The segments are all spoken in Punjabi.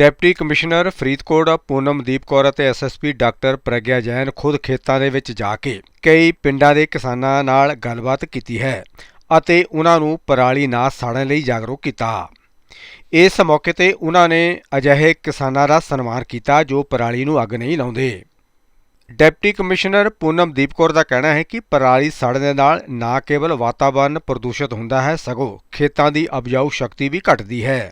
ਡਿਪਟੀ ਕਮਿਸ਼ਨਰ ਫਰੀਦਕੋਟ ਪੂਨਮਦੀਪ ਕੌਰ ਅਤੇ ਐਸਐਸਪੀ ਡਾਕਟਰ ਪ੍ਰਗਿਆ ਜੈਨ ਖੁਦ ਖੇਤਾਂ ਦੇ ਵਿੱਚ ਜਾ ਕੇ ਕਈ ਪਿੰਡਾਂ ਦੇ ਕਿਸਾਨਾਂ ਨਾਲ ਗੱਲਬਾਤ ਕੀਤੀ ਹੈ ਅਤੇ ਉਹਨਾਂ ਨੂੰ ਪਰਾਲੀ ਨਾ ਸਾੜਨ ਲਈ ਜਾਗਰੂਕ ਕੀਤਾ। ਇਸ ਮੌਕੇ ਤੇ ਉਹਨਾਂ ਨੇ ਅਜਿਹੇ ਕਿਸਾਨਾਂ ਦਾ ਸਨਮਾਨ ਕੀਤਾ ਜੋ ਪਰਾਲੀ ਨੂੰ ਅੱਗ ਨਹੀਂ ਲਾਉਂਦੇ। ਡਿਪਟੀ ਕਮਿਸ਼ਨਰ ਪੂਨਮਦੀਪ ਕੌਰ ਦਾ ਕਹਿਣਾ ਹੈ ਕਿ ਪਰਾਲੀ ਸੜਨ ਦੇ ਨਾਲ ਨਾ ਕੇਵਲ ਵਾਤਾਵਰਣ ਪ੍ਰਦੂਸ਼ਿਤ ਹੁੰਦਾ ਹੈ, ਸਗੋਂ ਖੇਤਾਂ ਦੀ ਉਪਜਾਊ ਸ਼ਕਤੀ ਵੀ ਘਟਦੀ ਹੈ।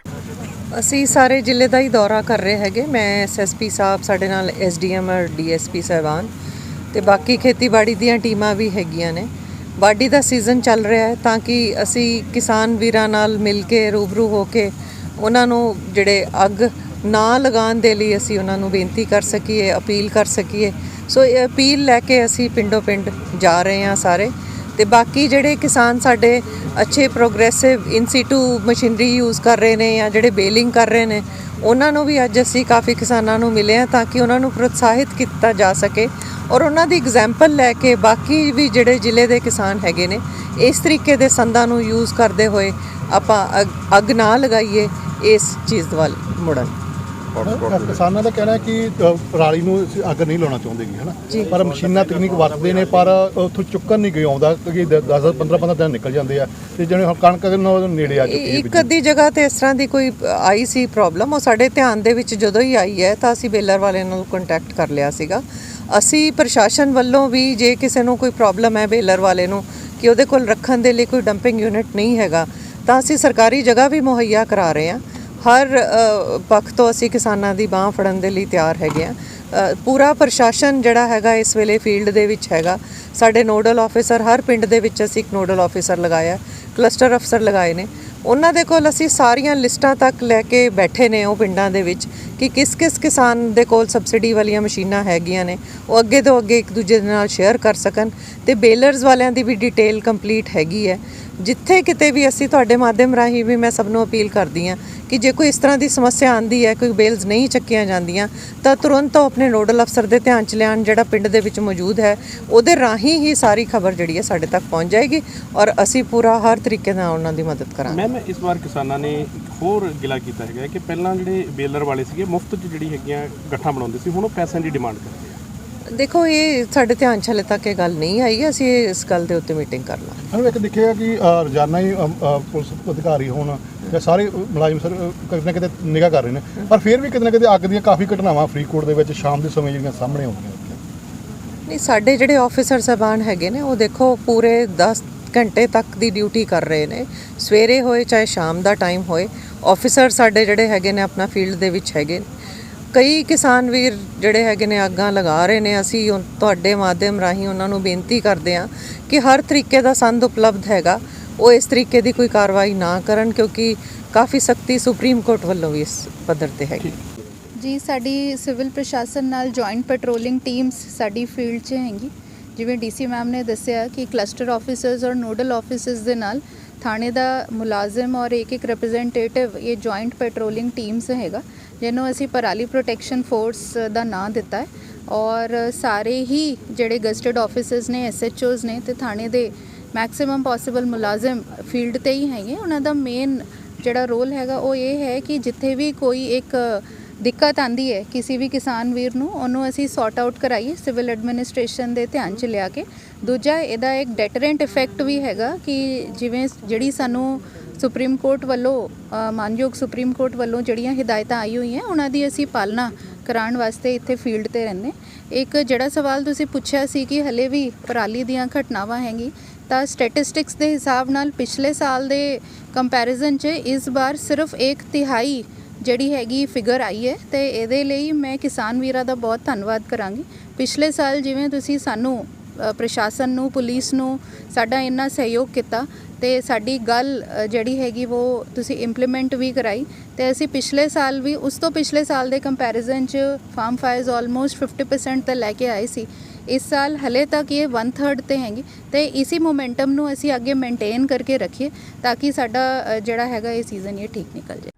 ਅਸੀਂ ਸਾਰੇ ਜ਼ਿਲ੍ਹੇ ਦਾ ਹੀ ਦੌਰਾ ਕਰ ਰਹੇ ਹੈਗੇ। ਮੈਂ ਐਸਐਸਪੀ ਸਾਹਿਬ, ਸਾਡੇ ਨਾਲ ਐਸਡੀਐਮ ਔਰ ਡੀਐਸਪੀ ਸਾਹਿਬਾਨ ਤੇ ਬਾਕੀ ਖੇਤੀਬਾੜੀ ਦੀਆਂ ਟੀਮਾਂ ਵੀ ਹੈਗੀਆਂ ਨੇ। ਵਾਢੀ ਦਾ ਸੀਜ਼ਨ ਚੱਲ ਰਿਹਾ ਹੈ ਤਾਂ ਕਿ ਅਸੀਂ ਕਿਸਾਨ ਵੀਰਾਂ ਨਾਲ ਮਿਲ ਕੇ, ਰੂਬਰੂ ਹੋ ਕੇ ਉਹਨਾਂ ਨੂੰ ਜਿਹੜੇ ਅੱਗ ਨਾ ਲਗਾਉਣ ਦੇ ਲਈ ਅਸੀਂ ਉਹਨਾਂ ਨੂੰ ਬੇਨਤੀ ਕਰ ਸਕੀਏ, ਅਪੀਲ ਕਰ ਸਕੀਏ। ਸੋ ਇਹ ਅਪੀਲ ਲੈ ਕੇ ਅਸੀਂ ਪਿੰਡੋਂ ਪਿੰਡ ਜਾ ਰਹੇ ਹਾਂ ਸਾਰੇ। ਤੇ ਬਾਕੀ ਜਿਹੜੇ ਕਿਸਾਨ ਸਾਡੇ ਅੱਛੇ ਪ੍ਰੋਗਰੈਸਿਵ ਇਨਸੀਟੂ ਮਸ਼ੀਨਰੀ ਯੂਜ਼ ਕਰ ਰਹੇ ਨੇ ਜਾਂ ਜਿਹੜੇ ਬੇਲਿੰਗ ਕਰ ਰਹੇ ਨੇ, ਉਹਨਾਂ ਨੂੰ ਵੀ ਅੱਜ ਅਸੀਂ ਕਾਫੀ ਕਿਸਾਨਾਂ ਨੂੰ ਮਿਲੇ ਆ ਤਾਂ ਕਿ ਉਹਨਾਂ ਨੂੰ ਪ੍ਰੋਤਸਾਹਿਤ ਕੀਤਾ ਜਾ ਸਕੇ ਔਰ ਉਹਨਾਂ ਦੀ ਐਗਜ਼ਾਮਪਲ ਲੈ ਕੇ ਬਾਕੀ ਵੀ ਜਿਹੜੇ ਜ਼ਿਲ੍ਹੇ ਦੇ ਕਿਸਾਨ ਹੈਗੇ ਨੇ, ਇਸ ਤਰੀਕੇ ਦੇ ਸੰਦਾਂ ਨੂੰ ਯੂਜ਼ ਕਰਦੇ ਹੋਏ ਆਪਾਂ ਅੱਗ- ਅੱਗ ਨਾ ਲਗਾਈਏ ਇਸ ਚੀਜ਼ ਵੱਲ। ਮੁੜਨ। ਕਿਸਾਨਾਂ ਦਾ ਕਹਿਣਾ ਹੈ ਕਿ ਪਰਾਲੀ ਨੂੰ ਅੱਗ ਨਹੀਂ ਲਾਉਣਾ ਚਾਹੁੰਦੇ ਜੀ। ਹਨਾ ਪਰ ਮਸ਼ੀਨਾਂ ਤਕਨੀਕ ਵਰਤਦੇ ਨੇ ਪਰ ਉੱਥੋਂ ਚੁੱਕਣ ਨਹੀਂ ਗਏ ਆਉਂਦਾ ਕਿਉਂਕਿ 10 15 15 ਦਿਨ ਨਿਕਲ ਜਾਂਦੇ ਆ। ਤੇ ਜਿਵੇਂ ਹੁਣ ਕਣਕ ਨੂੰ ਨੇੜੇ ਆ ਚੁੱਕੀ ਹੈ ਇੱਕ ਅੱਧੀ ਜਗ੍ਹਾ ਤੇ ਇਸ ਤਰ੍ਹਾਂ ਦੀ ਕੋਈ ਆਈ ਸੀ ਪ੍ਰੋਬਲਮ ਉਹ ਸਾਡੇ ਧਿਆਨ ਦੇ ਵਿੱਚ ਜਦੋਂ ਹੀ ਆਈ ਹੈ ਤਾਂ ਅਸੀਂ ਬੇਲਰ ਵਾਲਿਆਂ ਨਾਲ ਕੰਟੈਕਟ ਕਰ ਲਿਆ ਸੀਗਾ। ਅਸੀਂ ਪ੍ਰਸ਼ਾਸਨ ਵੱਲੋਂ ਵੀ ਜੇ ਕਿਸੇ ਨੂੰ ਕੋਈ ਪ੍ਰੋਬਲਮ ਹੈ ਬੇਲਰ ਵਾਲੇ ਨੂੰ ਕਿ ਉਹਦੇ ਕੋਲ ਰੱਖਣ ਦੇ ਲਈ ਕੋਈ ਡੰਪਿੰਗ ਯੂਨਿਟ ਨਹੀਂ ਹੈਗਾ ਤਾਂ ਅਸੀਂ ਸਰਕਾਰੀ ਜਗ੍ਹਾ ਵੀ ਮੁਹੱਈਆ ਕਰਾ ਰਹੇ ਹਾਂ। ਹਰ ਪੱਖ ਤੋਂ ਅਸੀਂ ਕਿਸਾਨਾਂ ਦੀ ਬਾਹ ਫੜਨ ਦੇ ਲਈ ਤਿਆਰ ਹੈਗੇ ਆ। ਪੂਰਾ ਪ੍ਰਸ਼ਾਸਨ ਜਿਹੜਾ ਹੈਗਾ ਇਸ ਵੇਲੇ ਫੀਲਡ ਦੇ ਵਿੱਚ ਹੈਗਾ। ਸਾਡੇ ਨੋਡਲ ਆਫੀਸਰ, ਹਰ ਪਿੰਡ ਦੇ ਵਿੱਚ ਅਸੀਂ ਇੱਕ ਨੋਡਲ ਆਫੀਸਰ ਲਗਾਇਆ, ਕਲਸਟਰ ਅਫਸਰ ਲਗਾਏ ਨੇ। ਉਹਨਾਂ ਦੇ ਕੋਲ ਅਸੀਂ ਸਾਰੀਆਂ ਲਿਸਟਾਂ ਤੱਕ ਲੈ ਕੇ ਬੈਠੇ ਨੇ ਉਹ ਪਿੰਡਾਂ ਦੇ ਵਿੱਚ। ਕਿ ਕਿਸ ਕਿਸ ਕਿਸਾਨ ਦੇ ਕੋਲ ਸਬਸਿਡੀ ਵਾਲੀਆਂ ਮਸ਼ੀਨਾਂ ਹੈਗੀਆਂ ਨੇ, ਉਹ ਅੱਗੇ ਤੋਂ ਅੱਗੇ ਇੱਕ ਦੂਜੇ ਦੇ ਨਾਲ ਸ਼ੇਅਰ ਕਰ ਸਕਣ ਤੇ ਬੇਲਰਸ ਵਾਲਿਆਂ ਦੀ ਵੀ ਡਿਟੇਲ ਕੰਪਲੀਟ ਹੈਗੀ ਹੈ। ਜਿੱਥੇ ਕਿਤੇ ਵੀ ਅਸੀਂ ਤੁਹਾਡੇ ਮਾਧਿਅਮ ਰਾਹੀਂ ਵੀ ਮੈਂ ਸਭ ਨੂੰ ਅਪੀਲ ਕਰਦੀ ਹਾਂ ਕਿ ਜੇ ਕੋਈ ਇਸ ਤਰ੍ਹਾਂ ਦੀ ਸਮੱਸਿਆ ਆਂਦੀ ਹੈ, ਕੋਈ ਬੇਲਸ ਨਹੀਂ ਚੱਕੀਆਂ ਜਾਂਦੀਆਂ, ਤਾਂ ਤੁਰੰਤ ਉਹ ਆਪਣੇ ਨੋਡਲ ਅਫਸਰ ਦੇ ਧਿਆਨ ਚ ਲਿਆਉਣ ਜਿਹੜਾ ਪਿੰਡ ਦੇ ਵਿੱਚ ਮੌਜੂਦ ਹੈ, ਉਹਦੇ ਰਾਹੀਂ ਹੀ ਸਾਰੀ ਖਬਰ ਜਿਹੜੀ ਹੈ ਸਾਡੇ ਤੱਕ ਪਹੁੰਚ ਜਾਏਗੀ ਔਰ ਅਸੀਂ ਪੂਰਾ ਹਰ ਤਰੀਕੇ ਨਾਲ ਉਹਨਾਂ ਦੀ ਮਦਦ ਕਰਾਂਗੇ। ਮੈਮ ਇਸ ਵਾਰ ਕਿਸਾਨਾਂ ਨੇ ਹੋਰ ਗਿਲਾ ਕੀਤਾ ਹੈਗਾ ਕਿ ਪਹਿਲਾਂ ਜਿਹੜੇ ਬੇਲਰ ਵਾਲੇ ਸੀਗੇ ਮੁਫਤ 'ਚ ਜਿਹੜੀ ਹੈਗੀਆਂ ਗੱਠਾਂ ਬਣਾਉਂਦੇ ਸੀ ਹੁਣ ਉਹ ਪੈਸਿਆਂ ਦੀ ਡਿਮਾਂਡ ਕਰਦੇ ਆ। ਦੇਖੋ ਇਹ ਸਾਡੇ ਧਿਆਨ ਚ ਹਲੇ ਤੱਕ ਇਹ ਗੱਲ ਨਹੀਂ ਆਈ ਹੈ। ਅਸੀਂ ਇਸ ਗੱਲ ਦੇ ਉੱਤੇ ਮੀਟਿੰਗ ਕਰ ਲਾਂਗੇ। ਸਾਨੂੰ ਇੱਕ ਦੇਖਿਆ ਕਿ ਅ, ਰੋਜ਼ਾਨਾ ਹੀ ਅ, ਅ, ਪੁਲਿਸ ਅਧਿਕਾਰੀ ਹੋਣ ਜਾਂ ਸਾਰੇ ਮੁਲਾਜ਼ਮ ਸਰ ਕਿਤੇ ਨਾ ਕਿਤੇ ਨਿਗਾਹ ਕਰ ਰਹੇ ਨੇ। ਪਰ ਫਿਰ ਵੀ ਕਿਤੇ ਨਾ ਕਿਤੇ ਅੱਗ ਦੀਆਂ ਕਾਫੀ ਘਟਨਾਵਾਂ ਫਰੀਦਕੋਟ ਦੇ ਵਿੱਚ ਸ਼ਾਮ ਦੇ ਸਮੇਂ ਜਿਹੜੀਆਂ ਸਾਹਮਣੇ ਆਉਂਦੀਆਂ। ਨਹੀਂ ਸਾਡੇ ਜਿਹੜੇ ਆਫੀਸਰ ਸਾਹਿਬਾਨ ਹੈਗੇ ਨੇ ਉਹ ਦੇਖੋ ਪੂਰੇ 10 ਘੰਟੇ ਤੱਕ ਦੀ ਡਿਊਟੀ ਕਰ ਰਹੇ ਨੇ। ਸਵੇਰੇ ਹੋਏ ਚਾਹੇ ਸ਼ਾਮ ਦਾ ਟਾਈਮ ਹੋਏ ਆਫੀਸਰ ਸਾਡੇ ਜਿਹੜੇ ਹੈਗੇ ਨੇ ਆਪਣਾ ਫੀਲਡ ਦੇ ਵਿੱਚ ਹੈਗੇ। ਕਈ ਕਿਸਾਨ ਵੀਰ ਜਿਹੜੇ ਹੈਗੇ ਨੇ ਅੱਗਾਂ ਲਗਾ ਰਹੇ ਨੇ। ਅਸੀਂ ਉਹ- ਤੁਹਾਡੇ ਮਾਧਿਅਮ ਰਾਹੀਂ ਉਹਨਾਂ ਨੂੰ ਬੇਨਤੀ ਕਰਦੇ ਹਾਂ ਕਿ ਹਰ ਤਰੀਕੇ ਦਾ ਸੰਦ ਉਪਲਬਧ ਹੈਗਾ। ਉਹ ਇਸ ਤਰੀਕੇ ਦੀ ਕੋਈ ਕਾਰਵਾਈ ਨਾ ਕਰਨ ਕਿਉਂਕਿ ਕਾਫੀ ਸਖਤੀ ਸੁਪਰੀਮ ਕੋਰਟ ਵੱਲੋਂ ਵੀ ਇਸ ਪੱਧਰ ਤੇ ਹੈਗੀ। ਜੀ, ਸਾਡੀ ਸਿਵਲ ਪ੍ਰਸ਼ਾਸਨ ਨਾਲ ਜੁਆਇੰਟ ਪੈਟਰੋਲਿੰਗ ਟੀਮਸ ਸਾਡੀ ਫੀਲਡ 'ਚ ਹੈਗੀ। ਜਿਵੇਂ ਡੀਸੀ ਮੈਮ ਨੇ ਦੱਸਿਆ ਕਿ ਕਲਸਟਰ ਆਫੀਸਰਸ ਔਰ ਨੋਡਲ ਆਫੀਸਰਸ ਦੇ ਨਾਲ ਥਾਣੇ ਦਾ ਮੁਲਾਜ਼ਮ ਔਰ ਇੱਕ ਇੱਕ ਰਿਪਰੈਜ਼ੈਂਟੇਟਿਵ ਇਹ ਜੁਆਇੰਟ ਪੈਟਰੋਲਿੰਗ ਟੀਮਸ ਹੈਗਾ, ਜਿਹਨੂੰ ਅਸੀਂ ਪਰਾਲੀ ਪ੍ਰੋਟੈਕਸ਼ਨ ਫੋਰਸ ਦਾ ਨਾਂ ਦਿੱਤਾ ਹੈ ਔਰ ਸਾਰੇ ਹੀ ਜਿਹੜੇ ਗਸਟਡ ਆਫੀਸਰਸ ਨੇ ਐਸਐਚਓਜ਼ ਨੇ ਤੇ ਥਾਣੇ ਦੇ ਮੈਕਸਿਮਮ ਪੋਸੀਬਲ ਮੁਲਾਜ਼ਮ ਫੀਲਡ ਤੇ ਹੀ ਹੈਗੇ। ਉਹਨਾਂ ਦਾ ਮੇਨ ਜਿਹੜਾ ਰੋਲ ਹੈਗਾ ਉਹ ਇਹ ਹੈ ਕਿ ਜਿੱਥੇ ਵੀ ਕੋਈ ਇੱਕ ਦਿੱਕਤ ਆਂਦੀ ਹੈ ਕਿਸੇ ਵੀ ਕਿਸਾਨ ਵੀਰ ਨੂੰ, ਉਹਨੂੰ ਅਸੀਂ ਸੌਟ ਆਊਟ ਕਰਾਈਏ ਸਿਵਲ ਐਡਮਿਨਿਸਟ੍ਰੇਸ਼ਨ ਦੇ ਧਿਆਨ 'ਚ ਲਿਆ ਕੇ। ਦੂਜਾ ਇਹਦਾ ਇੱਕ ਡੈਟਰੈਂਟ ਇਫੈਕਟ ਵੀ ਹੈਗਾ ਕਿ ਜਿਵੇਂ ਜਿਹੜੀ ਸਾਨੂੰ ਸੁਪਰੀਮ ਕੋਰਟ ਵੱਲੋਂ ਮਾਨਯੋਗ ਸੁਪਰੀਮ ਕੋਰਟ ਵੱਲੋਂ ਜਿਹੜੀਆਂ ਹਦਾਇਤਾਂ ਆਈ ਹੋਈਆਂ, ਉਹਨਾਂ ਦੀ ਅਸੀਂ ਪਾਲਣਾ ਕਰਾਉਣ ਵਾਸਤੇ ਇੱਥੇ ਫੀਲਡ ਤੇ ਰਹਿੰਦੇ। ਇੱਕ ਜਿਹੜਾ ਸਵਾਲ ਤੁਸੀਂ ਪੁੱਛਿਆ ਸੀ ਕਿ ਹਲੇ ਵੀ ਪਰਾਲੀ ਦੀਆਂ ਘਟਨਾਵਾਂ ਹੈਗੀ ਤਾਂ ਸਟੈਟਿਸਟਿਕਸ ਦੇ ਹਿਸਾਬ ਨਾਲ ਪਿਛਲੇ ਸਾਲ ਦੇ ਕੰਪੈਰੀਜ਼ਨ 'ਚ ਇਸ ਵਾਰ ਸਿਰਫ ਇੱਕ ਤਿਹਾਈ ਜਿਹੜੀ ਹੈਗੀ ਫਿਗਰ ਆਈ ਹੈ ਤੇ ਇਹਦੇ ਲਈ ਮੈਂ ਕਿਸਾਨ ਵੀਰਾਂ ਦਾ ਬਹੁਤ ਧੰਨਵਾਦ ਕਰਾਂਗੀ। ਪਿਛਲੇ ਸਾਲ ਜਿਵੇਂ ਤੁਸੀਂ ਸਾਨੂੰ ਪ੍ਰਸ਼ਾਸਨ ਨੂੰ, ਪੁਲਿਸ ਨੂੰ ਸਾਡਾ ਇੰਨਾ ਸਹਿਯੋਗ ਕੀਤਾ ਤੇ ਸਾਡੀ ਗੱਲ ਜਿਹੜੀ ਹੈਗੀ ਉਹ ਤੁਸੀਂ ਇੰਪਲੀਮੈਂਟ ਵੀ ਕਰਾਈ ਤੇ ਅਸੀਂ ਪਿਛਲੇ ਸਾਲ ਵੀ ਉਸ ਤੋਂ ਪਿਛਲੇ ਸਾਲ ਦੇ ਕੰਪੈਰੀਜ਼ਨ 'ਚ ਫਾਰਮ ਫਾਇਰਸ ਆਲਮੋਸਟ 50% ਤੇ ਲੈ ਕੇ ਆਏ ਸੀ। ਇਸ ਸਾਲ ਹਲੇ ਤੱਕ ਇਹ 1/3 ਤੇ ਹੈਗੀ ਤੇ ਇਸੀ ਮੋਮੈਂਟਮ ਨੂੰ ਅਸੀਂ ਅੱਗੇ ਮੇਨਟੇਨ ਕਰਕੇ ਰੱਖੀਏ ਤਾਂ ਕਿ ਸਾਡਾ ਜਿਹੜਾ ਹੈਗਾ ਇਹ ਸੀਜ਼ਨ ਇਹ ਠੀਕ ਨਿਕਲ ਜਾਏ।